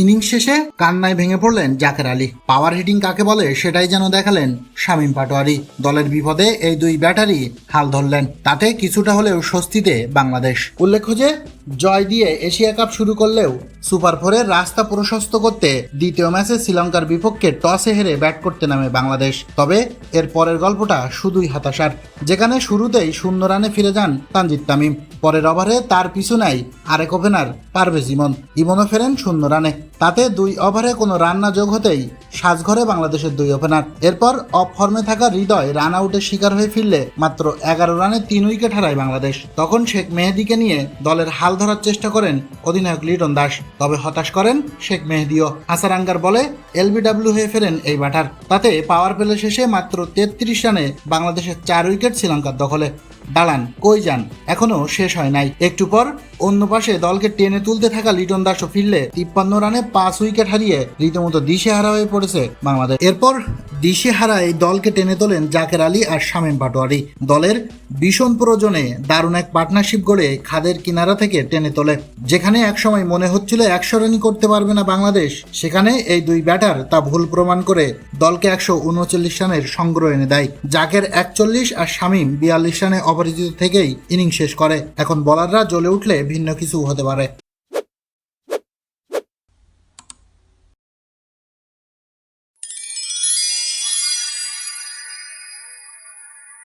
Innings শেষে কান্নায় ভেঙে পড়লেন জাকের আলী। পাওয়ার হিটিং কাকে বলে সেটাই যেন দেখালেন শামীম পাটোয়ারি। দলের বিপদে এই দুই ব্যাটারি হাল ধরলেন। তাতে কিছুটা হলেও স্বস্তিতে বাংলাদেশ। উল্লেখ্য যে জয় দিয়ে এশিয়া কাপ শুরু করলেও সুপার ফোরের রাস্তা প্রশস্ত করতে দ্বিতীয় ম্যাচে শ্রীলঙ্কার বিপক্ষে টসে হেরে ব্যাট করতে নামে বাংলাদেশ। তবে এর পরের গল্পটা শুধুই হতাশার। যেখানে শুরুতেই শূন্য রানে ফিরে যান তানজিদ তামিম। পরের ওভারে তার পিছু নেয় আরেক ওপেনার পারভেজ ইমন। ইমনও ফেরেন শূন্য রানে। তাতে দুই ওভারে কোনো রান না যোগ হতেই সাজঘরে বাংলাদেশের দুই ওপেনার। এরপর অফ ফর্মে থাকা হৃদয় রান আউটের শিকার হয়ে ফিরলে মাত্র এগারো রানে তিন উইকেট হারায় বাংলাদেশ। তখন শেখ মেহেদিকে নিয়ে দলের হাল ধরার চেষ্টা করেন অধিনায়ক লিটন দাস। তবে হতাশ করেন শেখ মেহেদিও। হাসারাঙ্গার বলে, এলবিডব্লিউ হয়ে ফেরেন এই ব্যাটার। তাতে পাওয়ার প্লে শেষে মাত্র তেত্রিশ রানে বাংলাদেশের চার উইকেট শ্রীলঙ্কার দখলে। দাঁড়ান কই যান? এখনও শেষ হয় নাই। একটু পর অন্য পাশে দলকে টেনে তুলতে থাকা লিটন দাসও ফিরলে তিপ্পান্ন রানে পাঁচ উইকেট হারিয়ে রীতিমতো দিশেহারা হয়ে পড়েছে বাংলাদেশ। এরপর দিশেহারায় দলকে টেনে তোলেন জাকের আলী আর শামীম পাটোয়ারি। দলের ভীষণ প্রয়োজনে দারুণ এক পার্টনারশিপ গড়ে খাদের কিনারা থেকে টেনে তোলে। যেখানে একসময় মনে হচ্ছিল একশো রানই করতে পারবে না বাংলাদেশ, সেখানে এই দুই ব্যাটার তা ভুল প্রমাণ করে দলকে একশো উনচল্লিশ রানের সংগ্রহ এনে দেয়। জাকের একচল্লিশ আর শামীম বিয়াল্লিশ রানে অপরাজিত থেকেই ইনিংস শেষ করে। এখন বলাররা জ্বলে উঠলে ভিন্ন কিছু হতে পারে।